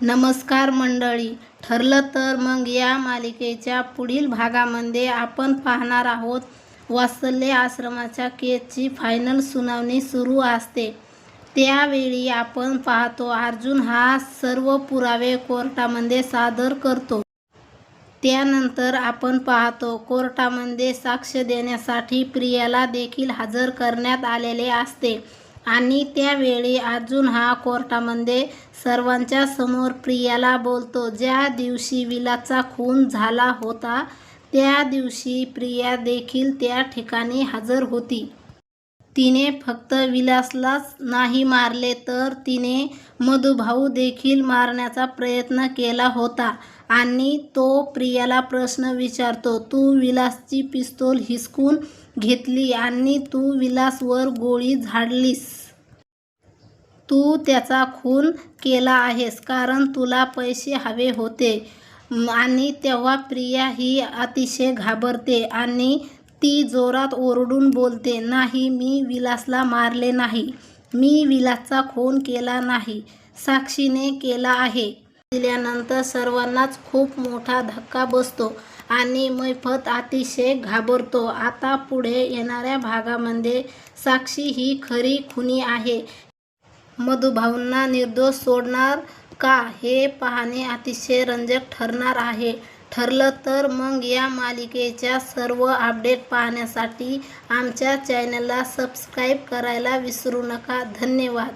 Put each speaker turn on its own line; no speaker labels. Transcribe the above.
नमस्कार मंडळी. ठरलं तर मग या मालिकेच्या पुढील भागामध्ये आपण पाहणार आहोत. वात्सल्य आश्रमाच्या केसची फायनल सुनावणी सुरू असते. त्यावेळी आपण पाहतो अर्जुन हा सर्व पुरावे कोर्टामध्ये सादर करतो. त्यानंतर आपण पाहतो कोर्टामध्ये साक्ष देण्यासाठी प्रियाला देखील हजर करण्यात आलेले असते. आणि त्यावेळी अर्जुन हा कोर्टामध्ये सर्वांच्या समोर प्रियाला बोलतो. ज्या दिवशी विलासचा खून झाला होता त्या दिवशी प्रिया देखील त्या ठिकाणी हजर होती. तिने फक्त विलासलाच नाही मारले तर तिने मधुभाऊ देखील मारण्याचा प्रयत्न केला होता आणि तो प्रियाला प्रश्न विचारतो तू विलासची पिस्तोल हिसकून घेतली आणि तू विलासवर गोळी झाडलीस? तू त्याचा खून केला आहेस कारण तुला पैसे हवे होते. आणि तेव्हा प्रिया ही अतिशय घाबरते आणि ती जोरात ओरडून बोलते नाही मी विलासला मारले नाही. मी विलासचा खून केला नाही. साक्षीने केला आहे. दिल्यानंतर सर्वांनाच खूप मोठा धक्का बसतो आणि मैफत अतिशय घाबरतो. आता पुढे येणाऱ्या भागामध्ये साक्षी ही खरी खुनी आहे. मधुभाऊंना निर्दोष सोडणार का? हे पाहणे अतिशय रंजक ठरणार आहे. ठरलं तर मग या मालिकेच्या सर्व अपडेट पाहण्यासाठी आमच्या चॅनलला सबस्क्राईब करायला विसरू नका. धन्यवाद.